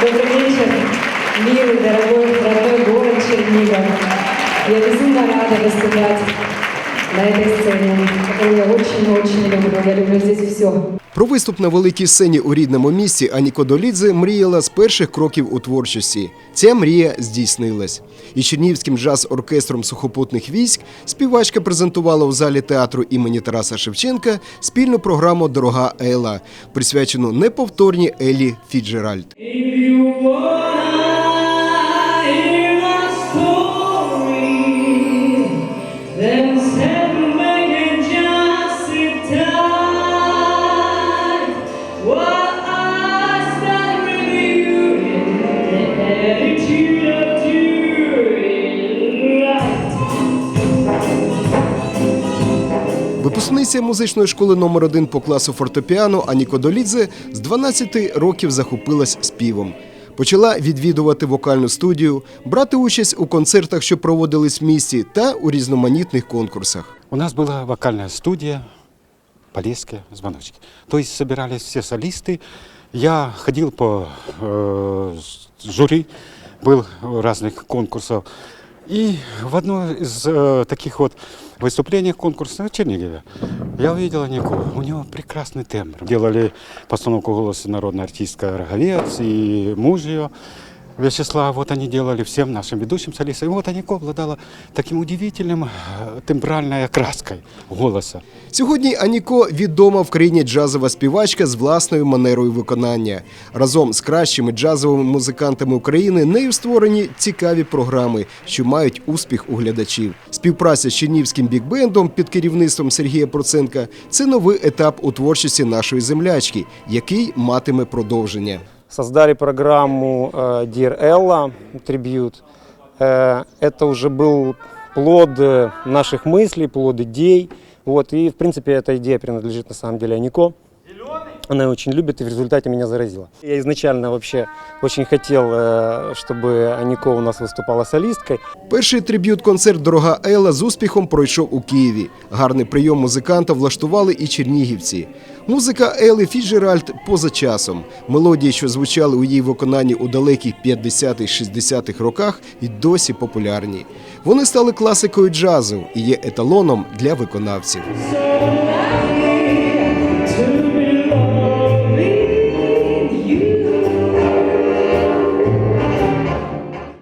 Добрый вечер, милый, дорогой, родной город Чернигов. Я безумно рада выступать на этой сцене, которую я очень-очень люблю. Я люблю здесь все. Про виступ на великій сцені у рідному місті Аніко Долідзе мріяла з перших кроків у творчості. Ця мрія здійснилась. І Чернігівським джаз-оркестром сухопутних військ співачка презентувала у залі театру імені Тараса Шевченка спільну програму Дорога Ела, присвячену неповторній Елі Фіджеральд. Випускниця музичної школи номер 1 по класу фортепіано Аніко Долідзе з 12 років захопилась співом. Почала відвідувати вокальну студію, брати участь у концертах, що проводились в місті, та у різноманітних конкурсах. У нас была вокальная студия Полесские звоночки. То есть собирались все солисты. Я ходил по э, жюри, был в разных конкурсов. И в одной из э, таких вот выступлений конкурса в Чернигове я увидел Нику. У него прекрасный тембр. Делали постановку голоса народная артистка Роговец и муж ее. Вячеслав, вот они делали всем нашим ведущим солистам. И вот Анико обладала таким удивительным э, тембральной окраской голоса. Сьогодні Аніко відома в країні джазова співачка з власною манерою виконання. Разом з кращими джазовими музикантами України нею створені цікаві програми, що мають успіх у глядачів. Співпраця з Чернівським бікбендом під керівництвом Сергія Проценка це новий етап у творчості нашої землячки, який матиме продовження создали программу э, Dear Ella трибют. Э, Это уже был плод э, наших мыслей, плод идей. Вот, и, в принципе, эта идея принадлежит на самом деле Анико. Она ее очень любит и в результате меня заразила. Я изначально вообще очень хотел, э, чтобы Анико у нас выступала солисткой. Перший триб'ют-концерт Дорога Ела з успіхом пройшов у Києві. Гарний прийом музиканта влаштували і чернігівці. Музика Ели Фіджеральд поза часом. Мелодії, що звучали у її виконанні у далеких 50-60-х роках, і досі популярні. Вони стали класикою джазу і є еталоном для виконавців.